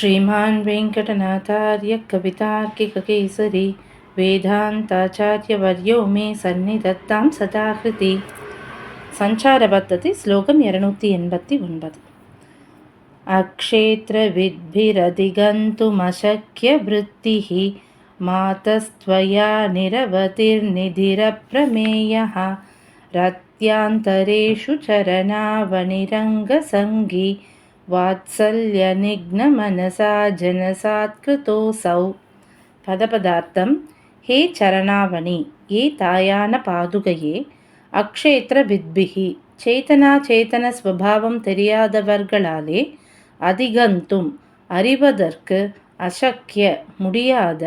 श्रीमान् वेङ्कटनाथार्यः कवितार्किकेसरी वेदान्ताचार्यवर्यो मे सन्निधत्तां सदाकृति सञ्चारवद्धति श्लोकं यनूति एम्बति ओन्पत् अक्षेत्रविद्भिरधिगन्तुमशक्यवृत्तिः मातस्त्वया निरवतिर्निधिरप्रमेयः। रत्यान्तरेषु चरनावनिरङ्गसङ्गी वात्सल्यनिघ्नमनसा जनसात्कृतोऽसौ பதபதார்த்தம் ஹே சரணாவணி ஏ தாயான பாதுகையே அக்ஷேத்திர வித்பிகி சேத்தனா சேத்தன ஸ்வபாவம் தெரியாதவர்களாலே அதிகந்தும் அறிவதற்கு அசக்கிய முடியாத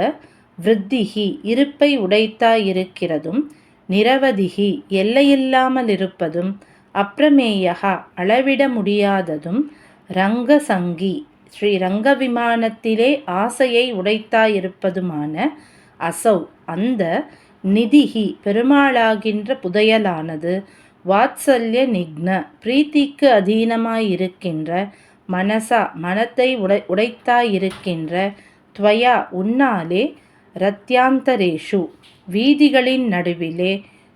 விருத்திகி இருப்பை உடைத்தாயிருக்கிறதும் நிரவதிகி எல்லையில்லாமல் இருப்பதும் அப்பிரமேயகா அளவிட முடியாததும் ரங்கசங்கி. ஸ்ரீ ரங்க விமானத்திலே ஆசையை உடைத்தாயிருப்பதுமான அசௌ அந்த நிதிகி பெருமாளாகின்ற புதையலானது வாத்சல்ய நிக்ன பிரீத்திக்கு அதீனமாயிருக்கின்ற மனசா மனத்தை உடை உடைத்தாயிருக்கின்ற துவயா உன்னாலே ரத்யாந்தரேஷு வீதிகளின் நடுவிலே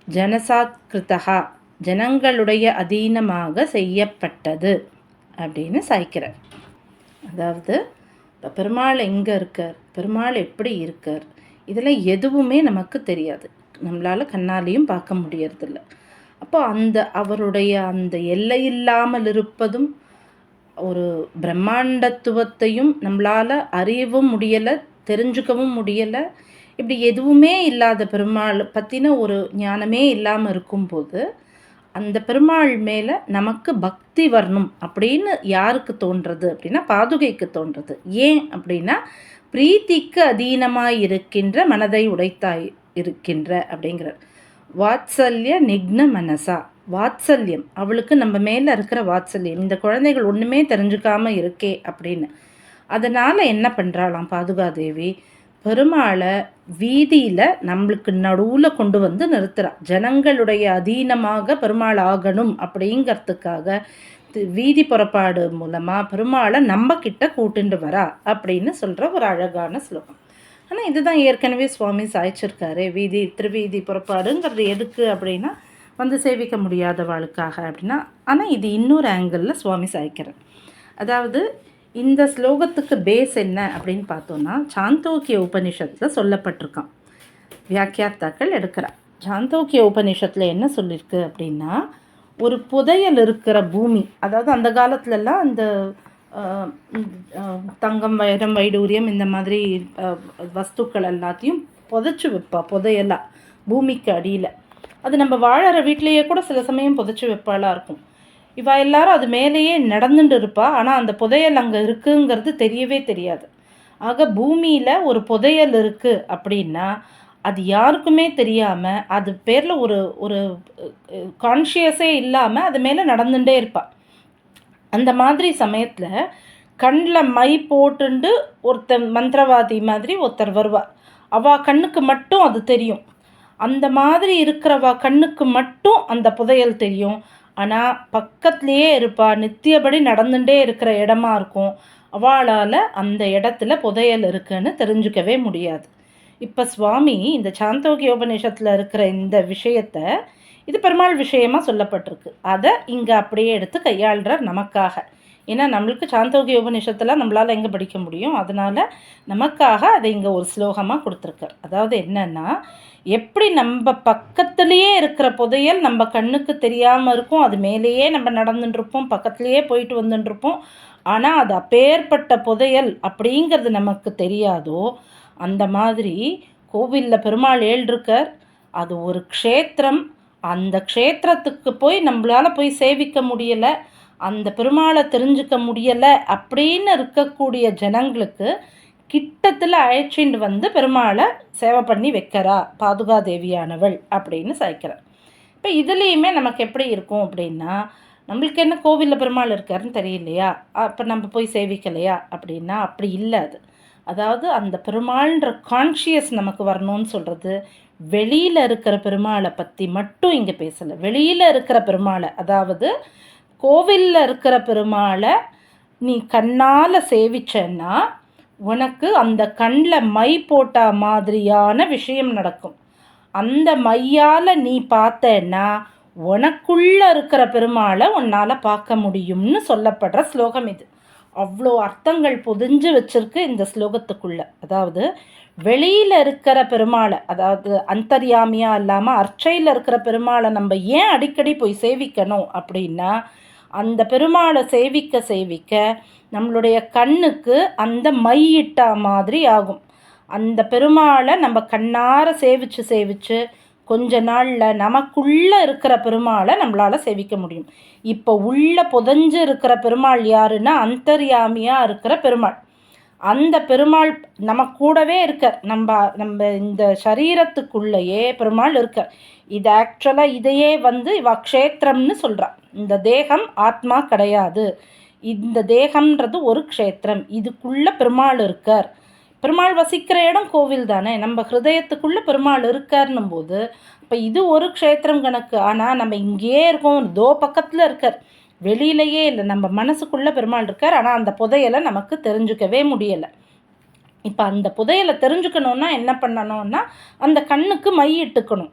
ஜனசாத்கிருதா ஜனங்களுடைய அதீனமாக செய்யப்பட்டது. அப்படின்னு சாய்க்கிறார். அதாவது இப்போ பெருமாள் எங்கே இருக்கார்? பெருமாள் எப்படி இருக்கார்? இதெல்லாம் எதுவுமே நமக்கு தெரியாது. நம்மளால் கண்ணாலேயும் பார்க்க முடியறதில்ல. அப்போ அந்த அவருடைய அந்த எல்லை இல்லாமல் இருப்பதும் ஒரு பிரம்மாண்டத்துவத்தையும் நம்மளால் அறியவும் முடியலை தெரிஞ்சுக்கவும் முடியலை. இப்படி எதுவுமே இல்லாத பெருமாள் பற்றின ஒரு ஞானமே இல்லாமல் இருக்கும்போது அந்த பெருமாள் மேலே நமக்கு பக்தி வரணும் அப்படின்னு யாருக்கு தோன்றது அப்படின்னா பாதுகைக்கு தோன்றது. ஏன் அப்படின்னா பிரீத்திக்கு அதீனமாய் இருக்கின்ற மனதை உடைத்தாய் இருக்கின்ற அப்படிங்கிறார். வாத்சல்ய நிக்ன மனசா? வாத்சல்யம். அவளுக்கு நம்ம மேலே இருக்கிற வாத்சல்யம். இந்த குழந்தைகள் ஒன்றுமே தெரிஞ்சுக்காமல் இருக்கே அப்படின்னு. அதனால் என்ன பண்ணுறாளாம் பாதுகாதேவி? பெருமாளை வீதியில் நம்மளுக்கு நடுவில் கொண்டு வந்து நிறுத்துகிறான் ஜனங்களுடைய அதீனமாக பெருமாள் ஆகணும் அப்படிங்கிறதுக்காக வீதி புறப்பாடு மூலமாக பெருமாளை நம்ம கிட்ட கூட்டுண்டு வரா அப்படின்னு சொல்கிற ஒரு அழகான ஸ்லோகம். ஆனால் இதுதான் ஏற்கனவே சுவாமி சாய்ச்சிருக்காரு. வீதி திருவீதி புறப்பாடுங்கிறது எதுக்கு அப்படின்னா வந்து சேவிக்க முடியாதவாளுக்காக அப்படின்னா ஆனால் இது இன்னொரு ஆங்கிளில் சுவாமி சாய்க்கிறார். அதாவது இந்த ஸ்லோகத்துக்கு பேஸ் என்ன அப்படின்னு பார்த்தோன்னா சாந்தோக்கிய உபனிஷத்தில் சொல்லப்பட்டிருக்கான் வியாக்கியார்த்தாக்கள் எடுக்கிறார். சாந்தோக்கிய உபனிஷத்தில் என்ன சொல்லியிருக்கு அப்படின்னா ஒரு புதையல் இருக்கிற பூமி அதாவது அந்த காலத்துலலாம் அந்த தங்கம் வைரம் வைடூரியம் இந்த மாதிரி வஸ்துக்கள் எல்லாத்தையும் புதைச்சி வைப்பா புதையலாக பூமிக்கு அடியில். அது நம்ம வாழற வீட்லேயே கூட சில சமயம் புதைச்சி வைப்பாளாக இருக்கும். இவா எல்லாரும் அது மேலேயே நடந்துட்டு இருப்பா ஆனால் அந்த புதையல் அங்கே இருக்குங்கிறது தெரியவே தெரியாது. ஆக பூமியில் ஒரு புதையல் இருக்குது அப்படின்னா அது யாருக்குமே தெரியாமல் அது பேரில் ஒரு ஒரு கான்ஷியஸே இல்லாமல் அது மேலே நடந்துகிட்டே இருப்பாள் அந்த மாதிரி சமயத்தில் கண்ணில் மை போட்டுண்டு ஒருத்தர் மந்திரவாதி மாதிரி ஒருத்தர் வருவாள் அவள் கண்ணுக்கு மட்டும் அது தெரியும். அந்த மாதிரி இருக்கிறவா கண்ணுக்கு மட்டும் அந்த புதையல் தெரியும். ஆனால் பக்கத்துலேயே இருப்பா. நித்தியபடி நடந்துகிட்டே இருக்கிற இடமா இருக்கும். அவளால் அந்த இடத்துல புதையல் இருக்குன்னு தெரிஞ்சுக்கவே முடியாது. இப்போ சுவாமி இந்த சாந்தோக்கிய உபநிஷத்தில் இருக்கிற இந்த விஷயத்த இது பெருமாள் விஷயமாக சொல்லப்பட்டிருக்கு. அதை இங்கே அப்படியே எடுத்து கையாளுறார் நமக்காக. ஏன்னா நம்மளுக்கு சாந்தோகி உபநிஷத்தில் நம்மளால் எங்கே படிக்க முடியும்? அதனால் நமக்காக அதை இங்கே ஒரு ஸ்லோகமாக கொடுத்துருக்கார். அதாவது என்னென்னா எப்படி நம்ம பக்கத்துலேயே இருக்கிற புதையல் நம்ம கண்ணுக்கு தெரியாமல் இருக்கும். அது மேலேயே நம்ம நடந்துட்டுருப்போம் பக்கத்துலேயே போயிட்டு வந்துட்டுருப்போம் ஆனால் அது அப்பேற்பட்ட புதையல் அப்படிங்கிறது நமக்கு தெரியாதோ அந்த மாதிரி கோவிலில் பெருமாள் ஏழ்ருக்கர் அது ஒரு க்ஷேத்திரம். அந்த க்ஷேத்திரத்துக்கு போய் நம்மளால் போய் சேவிக்க முடியலை. அந்த பெருமாளை தெரிஞ்சுக்க முடியலை அப்படின்னு இருக்கக்கூடிய ஜனங்களுக்கு கிட்டத்தில் அழைச்சிட்டு வந்து பெருமாளை சேவை பண்ணி வைக்கிறா பாதுகாதேவியானவள் அப்படின்னு சாய்க்கிறார். இப்போ இதுலேயுமே நமக்கு எப்படி இருக்கும் அப்படின்னா நம்மளுக்கு என்ன கோவிலில் பெருமாள் இருக்காருன்னு தெரியலையா? அப்போ நம்ம போய் சேவிக்கலையா? அப்படின்னா அப்படி இல்லை அது. அதாவது அந்த பெருமாள்ன்ற கான்ஷியஸ் நமக்கு வரணும்னு சொல்கிறது வெளியில் இருக்கிற பெருமாளை பற்றி மட்டும் இங்கே பேசலை. வெளியில் இருக்கிற பெருமாளை அதாவது கோவிலில் இருக்கிற பெருமாளை நீ கண்ணால் சேவிச்சன்னா உனக்கு அந்த கண்ணில் மை போட்ட மாதிரியான விஷயம் நடக்கும். அந்த மையால் நீ பார்த்தேன்னா உனக்குள்ளே இருக்கிற பெருமாளை உன்னால் பார்க்க முடியும்னு சொல்லப்படுற ஸ்லோகம் இது. அவ்வளோ அர்த்தங்கள் பொதிஞ்சு வச்சுருக்கு இந்த ஸ்லோகத்துக்குள்ளே. அதாவது வெளியில் இருக்கிற பெருமாளை அதாவது அந்தர்யாமியாக இல்லாமல் அர்ச்சையில் இருக்கிற பெருமாளை நம்ம ஏன் அடிக்கடி போய் சேவிக்கணும் அப்படின்னா அந்த பெருமாளை சேவிக்க சேவிக்க நம்மளுடைய கண்ணுக்கு அந்த மையிட்டா மாதிரி ஆகும். அந்த பெருமாளை நம்ம கண்ணார சேவிச்சு சேவிச்சு கொஞ்ச நாளில் நமக்குள்ளே இருக்கிற பெருமாளை நம்மளால் சேவிக்க முடியும். இப்போ உள்ள புதஞ்சு இருக்கிற பெருமாள் யாருன்னா அந்தர்யாமியாக இருக்கிற பெருமாள். அந்த பெருமாள் நம்ம கூடவே இருக்கார். நம்ம நம்ம இந்த சரீரத்துக்குள்ளேயே பெருமாள் இருக்கார். இது ஆக்சுவலாக இதையே வந்து இவ க்ஷேத்திரம்னு சொல்கிறான் இந்த தேகம் ஆத்மா கிடையாது. இந்த தேகம்ன்றது ஒரு க்ஷேத்திரம். இதுக்குள்ளே பெருமாள் இருக்கார். பெருமாள் வசிக்கிற இடம் கோவில் தானே. நம்ம ஹிருதயத்துக்குள்ளே பெருமாள் இருக்காருன்னும் போது இப்போ இது ஒரு க்ஷேத்திரம் கணக்கு. ஆனால் நம்ம இங்கேயே இருக்கோம். தோ பக்கத்தில் இருக்கார். வெளியிலையே இல்லை. நம்ம மனசுக்குள்ளே பெருமாள் இருக்கார். ஆனால் அந்த புதையலை நமக்கு தெரிஞ்சுக்கவே முடியலை. இப்போ அந்த புதையலை தெரிஞ்சுக்கணுன்னா என்ன பண்ணணும்னா அந்த கண்ணுக்கு மை இட்டுக்கணும்.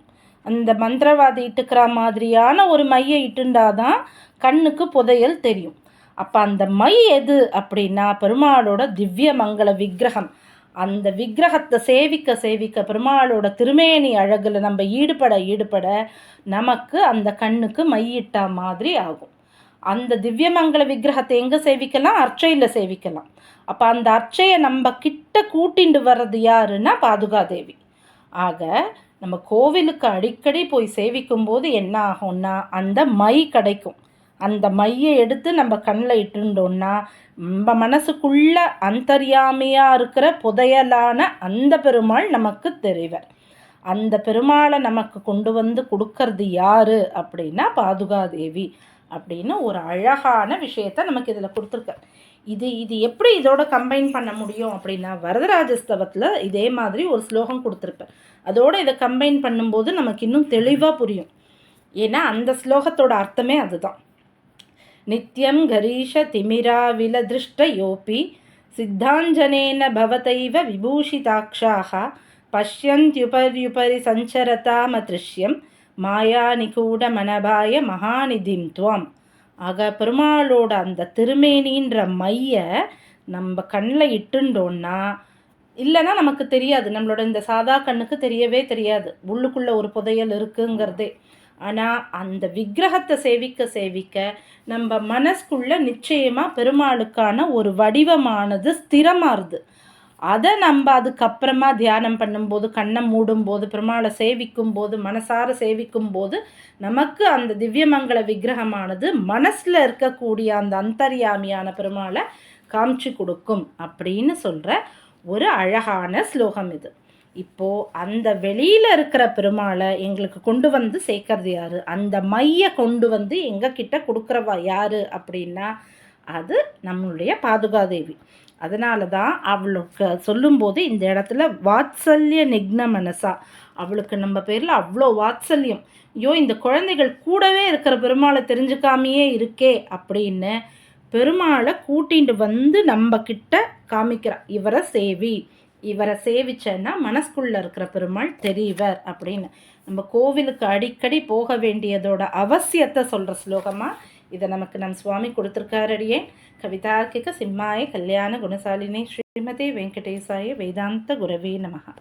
அந்த மந்திரவாதி இட்டுக்கிற மாதிரியான ஒரு மையை இட்டுண்டாதான் கண்ணுக்கு புதையல் தெரியும். அப்போ அந்த மை எது அப்படின்னா பெருமாளோட திவ்ய மங்கள விக்கிரகம். அந்த விக்கிரகத்தை சேவிக்க சேவிக்க பெருமாளோட திருமேனி அழகில் நம்ம ஈடுபட ஈடுபட நமக்கு அந்த கண்ணுக்கு மையிட்டா மாதிரி ஆகும். அந்த திவ்யமங்கல விக்கிரகத்தை எங்கே சேவிக்கலாம்? அர்ச்சையில் சேவிக்கலாம். அப்போ அந்த அர்ச்சையை நம்ம கிட்ட கூட்டிண்டு வர்றது யாருன்னா பாதுகாதேவி. ஆக நம்ம கோவிலுக்கு அடிக்கடி போய் சேவிக்கும் போது என்ன ஆகும்னா அந்த மை கிடைக்கும். அந்த மையை எடுத்து நம்ம கண்ணில் இட்டுண்டோன்னா நம்ம மனசுக்குள்ள அந்தர்யாமியாக இருக்கிற புதையலான அந்த பெருமாள் நமக்கு தெரிவர். அந்த பெருமாளை நமக்கு கொண்டு வந்து கொடுக்கறது யாரு அப்படின்னா பாதுகாதேவி அப்படின்னு ஒரு அழகான விஷயத்த நமக்கு இதில் கொடுத்துருக்கார். இது இது எப்படி இதோட கம்பைன் பண்ண முடியும் அப்படின்னா வரதராஜஸ்தவத்தில் இதே மாதிரி ஒரு ஸ்லோகம் கொடுத்துருப்பேன் அதோடு இதை கம்பைன் பண்ணும்போது நமக்கு இன்னும் தெளிவாக புரியும். ஏன்னா அந்த ஸ்லோகத்தோட அர்த்தமே அதுதான். நித்யம் கரீஷ யோபி சித்தாஞ்சனேன பவதைவ விபூஷிதாட்சாக பஷ்யந்தியுபர்யுபரி சஞ்சரதாம திருஷ்யம் மாயா நிகூட மனபாய மகாநிதிம் துவம். ஆக பெருமாளோட அந்த திருமேனின்ற மைய நம்ம கண்ணில் இட்டுண்டோன்னா இல்லைன்னா நமக்கு தெரியாது. நம்மளோட இந்த சாதா கண்ணுக்கு தெரியவே தெரியாது. உள்ளுக்குள்ளே ஒரு புதையல் இருக்குங்கிறதே. ஆனால் அந்த விக்கிரகத்தை சேவிக்க சேவிக்க நம்ம மனசுக்குள்ள நிச்சயமாக பெருமாளுக்கான ஒரு வடிவமானது ஸ்திரமாறுது அதை நம்ம அதுக்கப்புறமா தியானம் பண்ணும்போது கண்ணை மூடும்போது பெருமாளை சேவிக்கும் போது மனசார சேவிக்கும் போது நமக்கு அந்த திவ்யமங்கல விக்கிரகமானது மனசில் இருக்கக்கூடிய அந்த அந்தர்யாமியான பெருமாளை காமிச்சு கொடுக்கும் அப்படின்னு சொல்கிற ஒரு அழகான ஸ்லோகம் இது. இப்போது அந்த வெளியில் இருக்கிற பெருமாளை எங்களுக்கு கொண்டு வந்து சேர்க்கறது யார்? அந்த மையை கொண்டு வந்து எங்ககிட்ட கொடுக்குறவா யார் அப்படின்னா அது நம்மளுடைய பாதுகாதேவி. அதனால தான் அவளுக்கு சொல்லும்போது இந்த இடத்துல வாத்சல்ய நிக்ன மனசா. அவளுக்கு நம்ம பேரில் அவ்வளோ வாத்சல்யம். ஐயோ இந்த குழந்தைகள் கூடவே இருக்கிற பெருமாளை தெரிஞ்சுக்காமையே இருக்கே அப்படின்னு பெருமாளை கூட்டிட்டு வந்து நம்ம கிட்ட காமிக்கிறா இவரை சேவி. இவரை சேவிச்சேன்னா மனசுக்குள்ளே இருக்கிற பெருமாள் தெரிவர் அப்படின்னு. நம்ம கோவிலுக்கு அடிக்கடி போக வேண்டியதோட அவசியத்தை சொல்கிற ஸ்லோகமாக இதை நமக்கு நம் சுவாமி கொடுத்துருக்காரடியே. கவிதார்க்கிக சிம்மாய கல்யாண குணசாலினி ஸ்ரீமதி வெங்கடேசாய வேதாந்த குரவே நமகா